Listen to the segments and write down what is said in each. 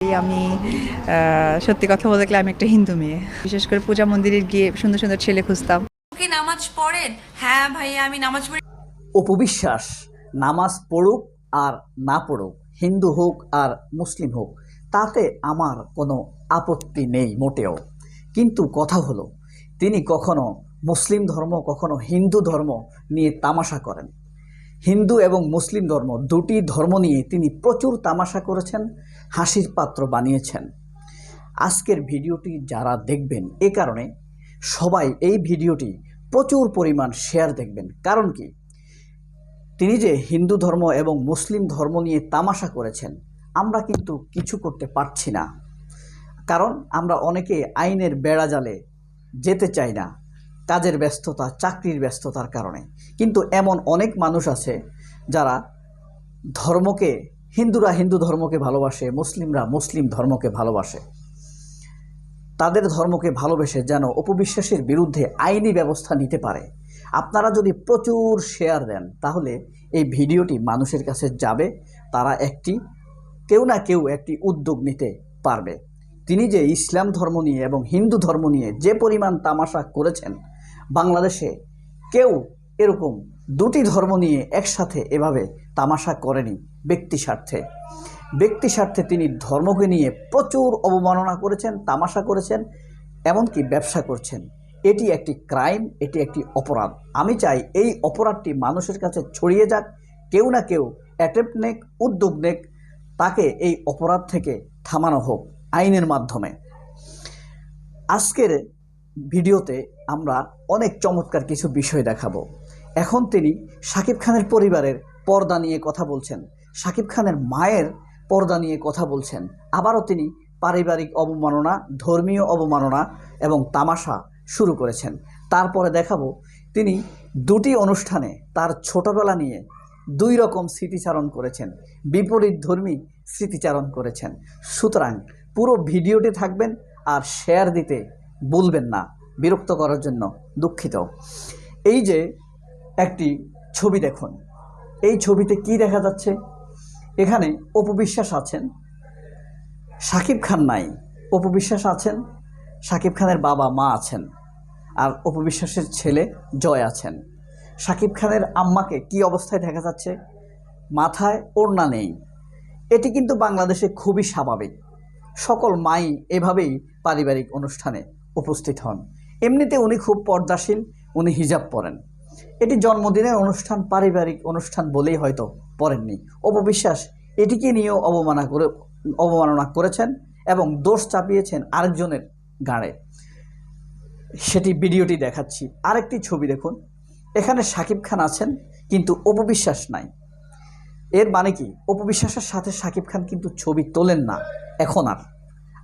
আমি আহ, সত্যি কথা বলতে গেলে আমি একটা হিন্দু মেয়ে। বিশেষ করে পূজা মন্দিরে গিয়ে সুন্দর সুন্দর ছেলে খুঁজতাম। কি নামাজ পড়েন? হ্যাঁ ভাইয়া আমি নামাজ পড়ি অপবিশ্বাস নামাজ পড়ুক আর না পড়ুক হিন্দু হোক আর মুসলিম হোক তাতে আমার কোনো আপত্তি নেই মোটেও। কিন্তু কথা হলো তিনি কখনো মুসলিম ধর্ম কখনো হিন্দু ধর্ম নিয়ে তামাশা করেন। হিন্দু এবং মুসলিম ধর্ম দুটি ধর্ম নিয়ে তিনি প্রচুর তামাশা করেছেন। হাসির পাত্র বানিয়েছেন। আজকের ভিডিওটি যারা দেখবেন, এ কারণে সবাই এই ভিডিওটি প্রচুর পরিমাণ শেয়ার দেখবেন। কারণ কি? তিনি যে হিন্দু ধর্ম এবং মুসলিম ধর্ম নিয়ে তামাশা করেছেন, আমরা কিন্তু কিছু করতে পারছি না। কারণ আমরা অনেকে আইনের বেড়াজালে যেতে চাই না, কাজের ব্যস্ততা, চাকরির ব্যস্ততার কারণে। কিন্তু এমন অনেক মানুষ আছে যারা ধর্মকে হিন্দুরা হিন্দু ধর্মকে ভালোবাসে, মুসলিমরা মুসলিম ধর্মকে ভালোবাসে। তাদের ধর্মকে ভালোবেসে যেন অপবিশ্বাসের বিরুদ্ধে আইনি ব্যবস্থা নিতে পারে। আপনারা যদি প্রচুর শেয়ার দেন, তাহলে এই ভিডিওটি মানুষের কাছে যাবে, তারা একটি, কেউ না কেউ একটি উদ্যোগ নিতে পারবে। তিনি যে ইসলাম ধর্ম নিয়ে এবং হিন্দু ধর্ম নিয়ে যে পরিমাণ তামাশা করেছেন, বাংলাদেশে কেউ এরকম দুটি ধর্ম নিয়ে একসাথে এভাবে তামাশা করেনি। ব্যক্তি স্বার্থে। ব্যক্তি স্বার্থে তিনি ধর্মকে নিয়ে প্রচুর অবমাননা করেছেন, তামাশা করেছেন, এমনকি ব্যবসা করছেন। এটি একটি ক্রাইম, এটি একটি অপরাধ। আমি চাই এই অপরাধটি মানুষের কাছে ছড়িয়ে যাক, কেউ না কেউ অ্যাটেম্প নেক, উদ্যোগ নেক, তাকে এই অপরাধ থেকে থামানো হোক আইনের মাধ্যমে। আজকের ভিডিওতে আমরা অনেক চমৎকার কিছু বিষয় দেখাবো। এখন তিনি শাকিব খানের পরিবারের পর্দা নিয়ে কথা বলছেন। শাকিব খানের মায়ের পর্দা নিয়ে কথা বলছেন। আবারও তিনি পারিবারিক অবমাননা, ধর্মীয় অবমাননা এবং তামাশা শুরু করেছেন। তারপরে দেখাবো তিনি দুটি অনুষ্ঠানে তার ছোটবেলা নিয়ে দুই রকম স্মৃতিচারণ করেছেন। বিপরীত ধর্মী স্মৃতিচারণ করেছেন। সুতরাং পুরো ভিডিওটি থাকবেন আর শেয়ার দিতে বলবেন না। বিরক্ত করার জন্য দুঃখিত। এই যে একটি ছবি দেখুন। এই ছবিতে কি দেখা যাচ্ছে? এখানে অপবিশ্বাস আছেন। সাকিব খান নাই। অপবিশ্বাস আছেন। সাকিব খানের বাবা মা আছেন। আর অপবিশ্বাসের ছেলে জয় আছেন। সাকিব খানের আম্মাকে কি অবস্থায় দেখা যাচ্ছে? মাথায় ওড়না নেই। এটি কিন্তু বাংলাদেশে খুবই স্বাভাবিক। সকল মাই এভাবেই পারিবারিক অনুষ্ঠানে উপস্থিত হন। এমনিতে উনি খুব পর্দাশীল, উনি হিজাব পরেন। এটি জন্মদিনের অনুষ্ঠান, পারিবারিক অনুষ্ঠান বলেই হয়তো পড়েননি। অপবিশ্বাস, এটিকে নিয়েও অবমাননা করে, অবমাননা করেছেন এবং দোষ চাপিয়েছেন আরেকজনের গাড়ে। সেটি ভিডিওটি দেখাচ্ছি। আরেকটি ছবি দেখুন। এখানে সাকিব খান আছেন, কিন্তু অপবিশ্বাস নাই। এর মানে কি? অপবিশ্বাসের সাথে সাকিব খান কিন্তু ছবি তোলেন না। এখন আর।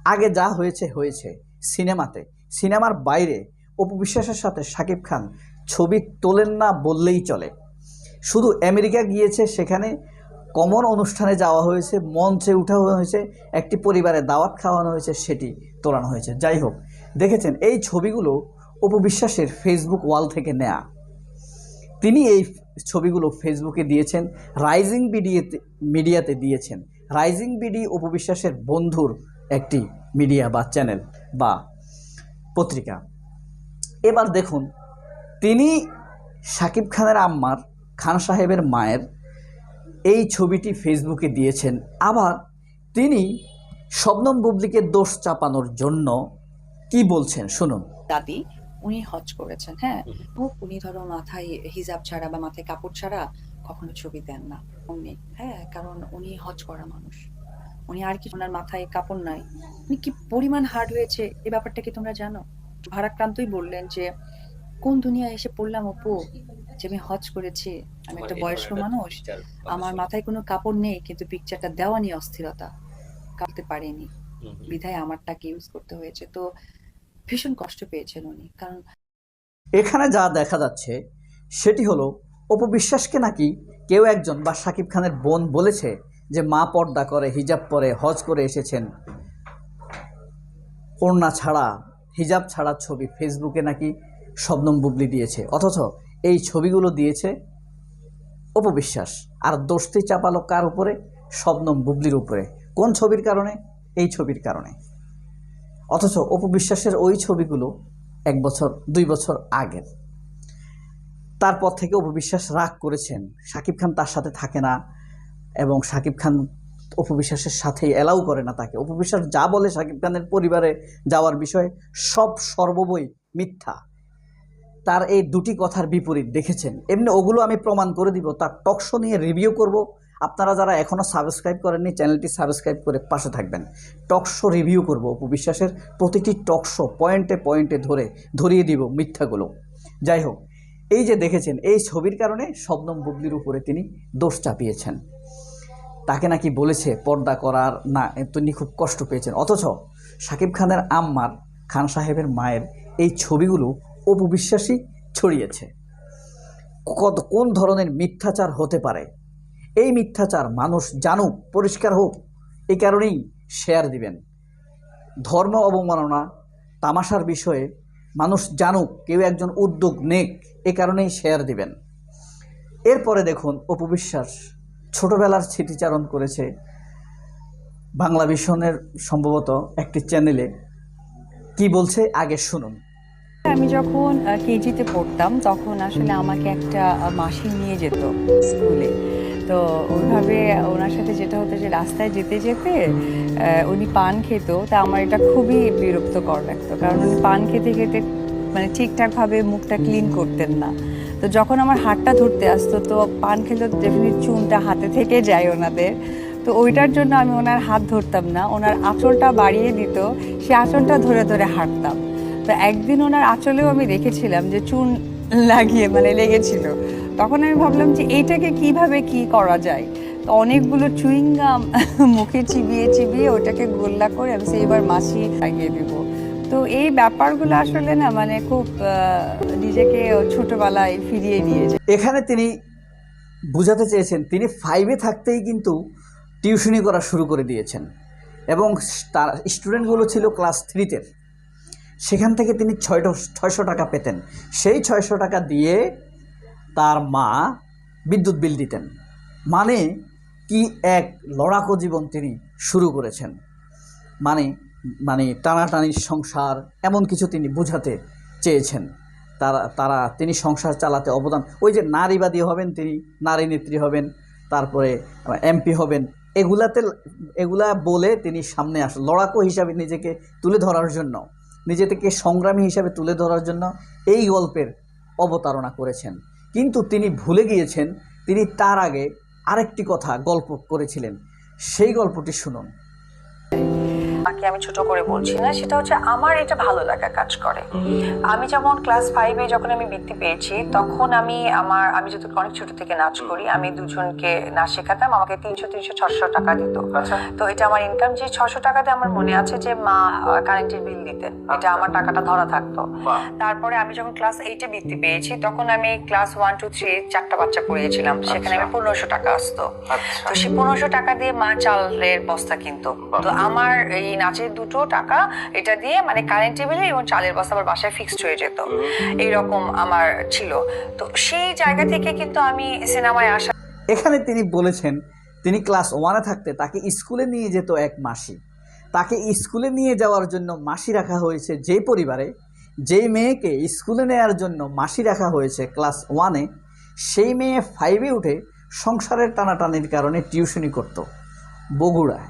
আগে যা হয়েছে হয়েছে। সিনেমাতে। সিনেমার বাইরে অপবিশ্বাসের সাথে সাকিব খান ছবি তোলেন না বললেই চলে। শুধু আমেরিকা গিয়েছে সেখানে কমন অনুষ্ঠানে যাওয়া হয়েছে, মঞ্চে উঠা হয়েছে, একটি পরিবারে দাওয়াত খাওয়ানো হয়েছে, সেটি তোলানো হয়েছে। যাই হোক, দেখেছেন, এই ছবিগুলো উপবিশ্বাসের ফেসবুক ওয়াল থেকে নেয়া। তিনি এই ছবিগুলো ফেসবুকে দিয়েছেন রাইজিং বিডিয়াতে মিডিয়াতে দিয়েছেন। রাইজিং বিডি উপবিশ্বাসের বন্ধুর একটি মিডিয়া বা চ্যানেল বা পত্রিকা। এবার দেখুন তিনি সাকিব খানের আম্মার খান সাহেবের মায়ের এই ছবিটি ফেসবুকে দিয়েছেন। আবার তিনি শবনম বুবলিকে দোষ চাপানোর জন্য কি বলছেন? শুনুন। দাদি উনি হজ করেছেন হ্যাঁ? উনি ধরো মাথায় হিজাব ছাড়া বা মাথায় কাপড় ছাড়া কখনো ছবি দেন না উনি হ্যাঁ? কারণ উনি হজ করা মানুষ। উনি আর কি ওনার মাথায় কাপড় নাই। উনি কি পরিমাণ হার্ড হয়েছে? এই ব্যাপারটা কি তোমরা জানো? ভারাক্রান্তই বললেন যে কোন দুনিয়ায় এসে পড়লাম অপু? যে আমি হজ করেছি আমি একটা বয়স্ক মানুষ আমার মাথায় কোনো কাপড় নেই কিন্তু পিকচারটা দেওয়া নিয়ে অস্থিরতা। কাটতে পারিনি। বিধায় আমারটাকে ইউজ করতে হয়েছে। তো ভীষণ কষ্ট পেয়েছেন উনি কারণ এখানে যা দেখা যাচ্ছে সেটি হলো অপবিশ্বাসকে নাকি কেউ একজন বা সাকিব খানের বোন বলেছে যে মা পর্দা করে হিজাব পরে হজ করে এসেছেন। ওড়না ছাড়া হিজাব ছাড়া ছবি ফেসবুকে নাকি শবনম বুবলি দিয়েছে। অথচ এই ছবিগুলো দিয়েছে অপবিশ্বাস আর দোষটি চাপালো কার উপরে? শবনম বুবলির উপরে। কোন ছবির কারণে? এই ছবির কারণে। অথচ অপবিশ্বাসের ওই ছবিগুলো এক বছর, দুই বছর আগের। তারপর থেকে অপবিশ্বাস রাগ করেছেন। শাকিব খান তার সাথে থাকে না এবং শাকিব খান অপবিশ্বাসের সাথে এলাও করে না তাকে। অপবিশ্বাস যা বলে শাকিব খানের পরিবারে যাওয়ার বিষয়ে সব সর্ববই মিথ্যা। তার এই দুটি কথার বিপরীত দেখেছেন। এমনি ওগুলো আমি প্রমাণ করে দিব, তার টকশো নিয়ে রিভিউ করব। আপনারা যারা এখনও সাবস্ক্রাইব করেননি চ্যানেলটি সাবস্ক্রাইব করে পাশে থাকবেন। টকশো রিভিউ করব উপবিশ্বাসের প্রতিটি টকশো পয়েন্টে পয়েন্টে ধরে ধরিয়ে দিব মিথ্যাগুলো। যাই হোক, এই যে দেখেছেন, এই ছবির কারণে শবনম বুবলির উপরে তিনি দোষ চাপিয়েছেন। তাকে নাকি বলেছে, পর্দা করার না, তিনি খুব কষ্ট পেয়েছেন। অথচ সাকিব খানের আম্মার, খান সাহেবের মায়ের এই ছবিগুলো অপবিশ্বাসী ছড়িয়েছে। কত কোন ধরনের মিথ্যাচার হতে পারে? এই মিথ্যাচার মানুষ জানুক, পরিষ্কার হোক এই কারণেই শেয়ার দিবেন। ধর্ম অবমাননা, তামাশার বিষয়ে মানুষ জানুক, কেউ একজন উদ্যোগ নেক, এ কারণেই শেয়ার দিবেন। এরপরে দেখুন, অপবিশ্বাস ছোটোবেলার স্মৃতিচারণ করেছে বাংলা ভিশনের সম্ভবত একটি চ্যানেলে কি বলছে? আগে শুনুন। আমি যখন কেজিতে পড়তাম, তখন আসলে আমাকে একটা মাসি নিয়ে যেত স্কুলে। তো ওইভাবে ওনার সাথে যেটা হতো যে রাস্তায় যেতে যেতে উনি পান খেত। তা আমার এটা খুবই বিরক্তকর লাগতো। কারণ উনি পান খেতে খেতে মানে ঠিকঠাকভাবে মুখটা ক্লিন করতেন না। তো যখন আমার হাতটা ধরতে আসতো, তো পান খেলে ডেফিনেট চুনটা হাতে থেকে যায় ওনাদের। তো ওইটার জন্য আমি ওনার হাত ধরতাম না। ওনার আঁচলটা বাড়িয়ে দিত। সে আঁচলটা ধরে ধরে হাঁটতাম। তো একদিন ওনার আঁচলেও আমি রেখেছিলাম যে চুন লাগিয়ে মানে লেগেছিল। তখন আমি ভাবলাম যে এইটাকে কীভাবে কি করা যায়? তো অনেকগুলো চুইংগাম মুখে চিবিয়ে চিবিয়ে ওটাকে গোল্লা করে আমি সেইবার মাছি লাগিয়ে দিব। তো এই ব্যাপারগুলো আসলে না মানে খুব নিজেকে ছোটবেলায় ফিরিয়ে নিয়ে যায়। এখানে তিনি বুঝাতে চেয়েছেন, তিনি ফাইভে থাকতেই কিন্তু টিউশনি করা শুরু করে দিয়েছেন। এবং তার স্টুডেন্টগুলো ছিল ক্লাস থ্রিতে সেখান থেকে তিনি ছয়টো, ছয়শো টাকা পেতেন। সেই ছয়শো টাকা দিয়ে তার মা বিদ্যুৎ বিল দিতেন। মানে কি এক লড়াকো জীবন তিনি শুরু করেছেন। মানে মানে টানাটানির সংসার, এমন কিছু তিনি বুঝাতে চেয়েছেন। তারা তারা, তিনি সংসার চালাতে অবদান। ওই যে নারীবাদী হবেন তিনি, নারী নেত্রী হবেন, তারপরে এমপি হবেন, এগুলাতে, এগুলা বলে তিনি সামনে আস, লড়াকো হিসাবে নিজেকে তুলে ধরার জন্য নিজে থেকে সংগ্রামী হিসাবে তুলে ধরার জন্য এই গল্পের অবতারণা করেছেন। কিন্তু তিনি ভুলে গিয়েছেন, তিনি তার আগে আরেকটি কথা গল্প করেছিলেন। সেই গল্পটি শুনুন। তাকে আমি ছোট করে বলছি না সেটা হচ্ছে আমার এটা ভালো লাগা কাজ করে। আমি যেমন ক্লাস ফাইভে যখন আমি বৃত্তি পেয়েছি তখন আমি আমার আমি যেহেতু অনেক ছোট থেকে নাচ করি আমি দুজনকে নাচ শেখাতাম আমাকে তিনশো তিনশো ছশো টাকা দিত। তো এটা আমার ইনকাম যে ছশো টাকাতে আমার মনে আছে যে মা কারেন্টের বিল দিতেন এটা আমার টাকাটা ধরা থাকতো। তারপরে আমি যখন ক্লাস এইটে বৃত্তি পেয়েছি তখন আমি ক্লাস ওয়ান টু থ্রি চারটা বাচ্চা পড়িয়েছিলাম সেখানে আমি পনেরোশো টাকা আসতো। তো সেই পনেরোশো টাকা দিয়ে মা চালের বস্তা কিনতো। তো আমার এই নাচের দুটো টাকা, এটা দিয়ে মানে কারেন্ট বিলে এবং চালের বস্তা আবার বাসায় ফিক্সড হয়ে যেত। এইরকম আমার ছিল। তো সেই জায়গা থেকে কিন্তু আমি সিনেমায় আসা এখানে তিনি বলেছেন, তিনি ক্লাস ওয়ানে থাকতে তাকে স্কুলে নিয়ে যেত এক মাসি। তাকে স্কুলে নিয়ে যাওয়ার জন্য মাসি রাখা হয়েছে যে পরিবারে, যেই মেয়েকে স্কুলে নেওয়ার জন্য মাসি রাখা হয়েছে ক্লাস ওয়ানে সেই মেয়ে ফাইভে উঠে সংসারের টানাটানির কারণে টিউশনি করত। বগুড়ায়।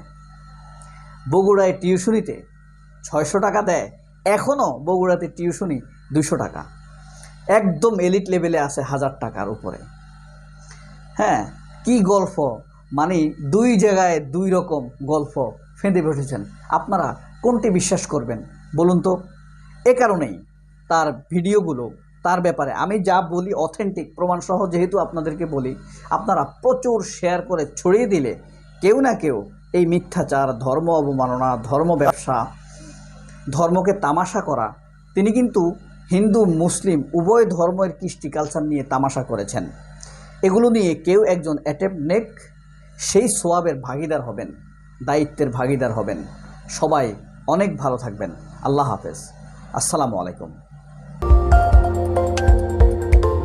বগুড়ায় টিউশনিতে ছয়শো টাকা দেয়। এখনও বগুড়াতে টিউশনি দুশো টাকা। একদম এলিট লেভেলে আছে হাজার টাকার উপরে। হ্যাঁ কি গল্প? মানে দুই জায়গায় দুই রকম গল্প ফেঁদে বসেছেন আপনারা কোনটি বিশ্বাস করবেন বলুন তো? এ কারণেই তার ভিডিওগুলো, তার ব্যাপারে আমি যা বলি অথেন্টিক প্রমাণসহ যেহেতু আপনাদেরকে বলি, আপনারা প্রচুর শেয়ার করে ছড়িয়ে দিলে কেউ না কেউ এই মিথ্যাচার, ধর্ম অবমাননা, ধর্ম ব্যবসা, ধর্মকে তামাশা করা, তিনি কিন্তু হিন্দু, মুসলিম, উভয় ধর্মের কৃষ্টি কালচার নিয়ে তামাশা করেছেন। এগুলো নিয়ে কেউ একজন অ্যাটেম্প নেক, সেই সোয়াবের ভাগিদার হবেন, দায়িত্বের ভাগিদার হবেন। সবাই অনেক ভালো থাকবেন। আল্লাহ হাফেজ। আসসালামু আলাইকুম।